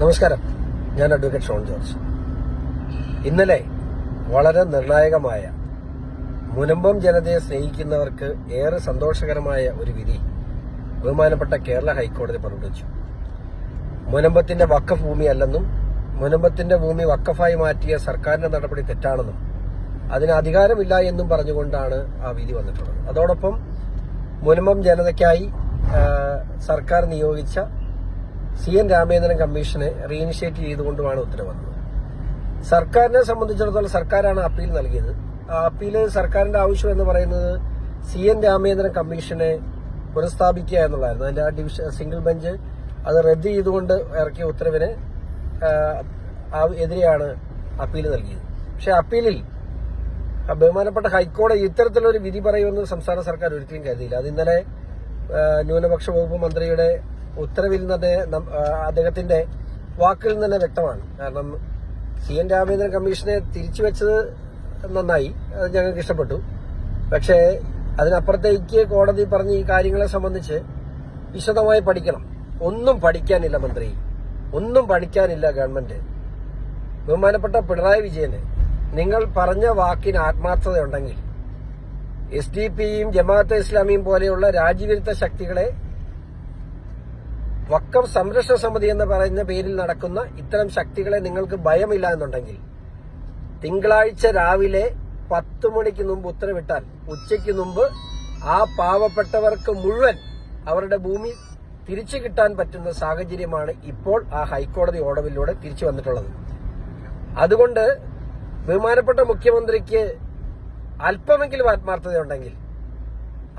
നമസ്കാരം. ഞാൻ അഡ്വക്കേറ്റ് ഷോൺ ജോർജ്. ഇന്നലെ വളരെ നിർണായകമായ മുനമ്പം ജനതയെ സ്നേഹിക്കുന്നവർക്ക് ഏറെ സന്തോഷകരമായ ഒരു വിധി ബഹുമാനപ്പെട്ട കേരള ഹൈക്കോടതി പുറപ്പെടുവിച്ചു. മുനമ്പത്തിന്റെ വക്കഫ് ഭൂമിയല്ലെന്നും മുനമ്പത്തിന്റെ ഭൂമി വക്കഫായി മാറ്റിയ സർക്കാരിന്റെ നടപടി തെറ്റാണെന്നും അതിന് അധികാരമില്ല എന്നും പറഞ്ഞുകൊണ്ടാണ് ആ വിധി വന്നിട്ടുള്ളത്. അതോടൊപ്പം മുനമ്പം ജനതയ്ക്കായി സർക്കാർ നിയോഗിച്ച സി എൻ രാമേന്ദ്രൻ കമ്മീഷനെ റീഇനിഷ്യേറ്റ് ചെയ്തുകൊണ്ടുമാണ് ഉത്തരവ് വന്നത് സർക്കാരിനെ സംബന്ധിച്ചിടത്തോളം സർക്കാരാണ് അപ്പീൽ നൽകിയത്. ആ അപ്പീൽ സർക്കാരിന്റെ ആവശ്യം എന്ന് പറയുന്നത് സി എൻ രാമേന്ദ്രൻ കമ്മീഷനെ പുനഃസ്ഥാപിക്കുക എന്നുള്ളതായിരുന്നു. അതിന്റെ ആ ഡിവിഷൻ സിംഗിൾ ബെഞ്ച് അത് റദ്ദ് ചെയ്തുകൊണ്ട് ഇറക്കിയ ഉത്തരവിന് എതിരെയാണ് അപ്പീൽ നൽകിയത്. പക്ഷെ അപ്പീലിൽ ബഹുമാനപ്പെട്ട ഹൈക്കോടതി ഇത്തരത്തിലൊരു വിധി പറയുമെന്ന് സംസ്ഥാന സർക്കാർ ഒരിക്കലും കരുതിയില്ല. അത് ഇന്നലെ ന്യൂനപക്ഷ വകുപ്പ് മന്ത്രിയുടെ ഉത്തരവിൽ നിന്ന് അദ്ദേഹം അദ്ദേഹത്തിന്റെ വാക്കിൽ നിന്ന് തന്നെ വ്യക്തമാണ്. കാരണം സി എൻ രാമേന്ദ്രൻ കമ്മീഷനെ തിരിച്ചു വെച്ചത് നന്നായി. അത് ഞങ്ങൾക്ക് ഇഷ്ടപ്പെട്ടു. പക്ഷേ അതിനപ്പുറത്തേക്ക് കോടതി പറഞ്ഞ ഈ കാര്യങ്ങളെ സംബന്ധിച്ച് വിശദമായി പഠിക്കണം. ഒന്നും പഠിക്കാനില്ല മന്ത്രി. ഒന്നും പഠിക്കാനില്ല ഗവൺമെന്റ്. ബഹുമാനപ്പെട്ട പിണറായി വിജയന് നിങ്ങൾ പറഞ്ഞ വാക്കിന് ആത്മാർത്ഥതയുണ്ടെങ്കിൽ എസ് ഡി പിയും ജമാഅത്തെ ഇസ്ലാമിയും പോലെയുള്ള രാജ്യവിരുദ്ധ ശക്തികളെ വക്കം സംരക്ഷണ സമിതി എന്ന് പറയുന്ന പേരിൽ നടക്കുന്ന ഇത്തരം ശക്തികളെ നിങ്ങൾക്ക് ഭയമില്ല എന്നുണ്ടെങ്കിൽ തിങ്കളാഴ്ച രാവിലെ പത്ത് മണിക്ക് മുമ്പ് ഉത്തരവിട്ടാൽ ഉച്ചയ്ക്ക് മുമ്പ് ആ പാവപ്പെട്ടവർക്ക് മുഴുവൻ അവരുടെ ഭൂമി തിരിച്ചു കിട്ടാൻ പറ്റുന്ന സാഹചര്യമാണ് ഇപ്പോൾ ആ ഹൈക്കോടതി ഓർഡറിലൂടെ തിരിച്ചു വന്നിട്ടുള്ളത്. അതുകൊണ്ട് ബഹുമാനപ്പെട്ട മുഖ്യമന്ത്രിക്ക് അല്പമെങ്കിലും ആത്മാർത്ഥതയുണ്ടെങ്കിൽ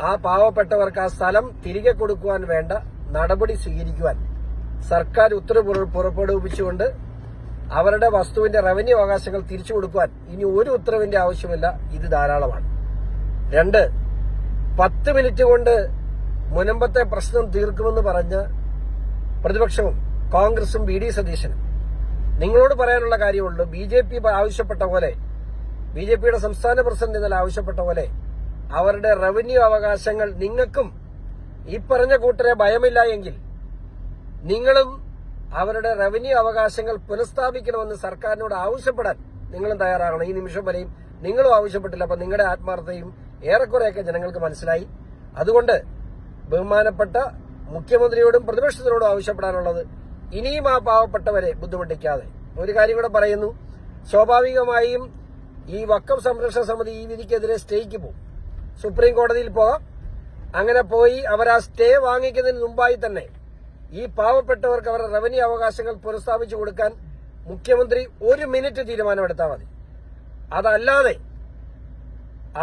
ആ പാവപ്പെട്ടവർക്ക് ആ സ്ഥലം തിരികെ കൊടുക്കുവാൻ വേണ്ട നടപടി സ്വീകരിക്കുവാൻ സർക്കാർ ഉത്തരവ് പുറപ്പെടുവിച്ചുകൊണ്ട് അവരുടെ വസ്തുവിന്റെ റവന്യൂ അവകാശങ്ങൾ തിരിച്ചു കൊടുക്കുവാൻ ഇനി ഒരു ഉത്തരവിന്റെ ആവശ്യമില്ല. ഇത് ധാരാളമാണ്. രണ്ട് പത്ത് മിനിറ്റ് കൊണ്ട് മുനമ്പത്തെ പ്രശ്നം തീർക്കുമെന്ന് പറഞ്ഞ് പ്രതിപക്ഷവും കോൺഗ്രസും ബി ഡി സതീശനും. നിങ്ങളോട് പറയാനുള്ള കാര്യമുള്ളൂ ബി ജെ പി ആവശ്യപ്പെട്ട പോലെ ബി ജെ പിയുടെ സംസ്ഥാന പ്രസിഡന്റ് ഇന്നലെ ആവശ്യപ്പെട്ട പോലെ അവരുടെ റവന്യൂ അവകാശങ്ങൾ നിങ്ങൾക്കും ഈ പറഞ്ഞ കൂട്ടരെ ഭയമില്ല എങ്കിൽ നിങ്ങളും അവരുടെ റവന്യൂ അവകാശങ്ങൾ പുനഃസ്ഥാപിക്കണമെന്ന് സർക്കാരിനോട് ആവശ്യപ്പെടാൻ നിങ്ങളും തയ്യാറാകണം. ഈ നിമിഷം വരെയും നിങ്ങളും ആവശ്യപ്പെട്ടില്ല. അപ്പൊ നിങ്ങളുടെ ആത്മാർത്ഥതയും ഏറെക്കുറെയൊക്കെ ജനങ്ങൾക്ക് മനസ്സിലായി. അതുകൊണ്ട് ബഹുമാനപ്പെട്ട മുഖ്യമന്ത്രിയോടും പ്രതിപക്ഷത്തിനോടും ആവശ്യപ്പെടാനുള്ളത് ഇനിയും ആ പാവപ്പെട്ടവരെ ബുദ്ധിമുട്ടിക്കാതെ. ഒരു കാര്യം കൂടെ പറയുന്നു. സ്വാഭാവികമായും ഈ വക്കം സംരക്ഷണ സമിതി ഈ വിധിക്കെതിരെ സ്റ്റേക്ക് പോകും സുപ്രീം കോടതിയിൽ പോകാം അങ്ങനെ പോയി അവർ ആ സ്റ്റേ വാങ്ങിക്കുന്നതിന് മുമ്പായി തന്നെ ഈ പാവപ്പെട്ടവർക്ക് അവരുടെ റവന്യൂ അവകാശങ്ങൾ പുനഃസ്ഥാപിച്ചു കൊടുക്കാൻ മുഖ്യമന്ത്രി ഒരു മിനിറ്റ് തീരുമാനമെടുത്താൽ മതി. അതല്ലാതെ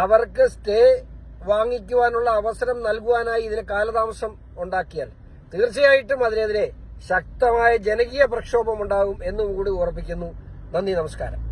അവർക്ക് സ്റ്റേ വാങ്ങിക്കുവാനുള്ള അവസരം നൽകുവാനായി ഇതിന് കാലതാമസം ഉണ്ടാക്കിയാൽ തീർച്ചയായിട്ടും അതിനെതിരെ ശക്തമായ ജനകീയ പ്രക്ഷോഭം ഉണ്ടാകും എന്നും കൂടി ഉറപ്പിക്കുന്നു. നന്ദി നമസ്കാരം.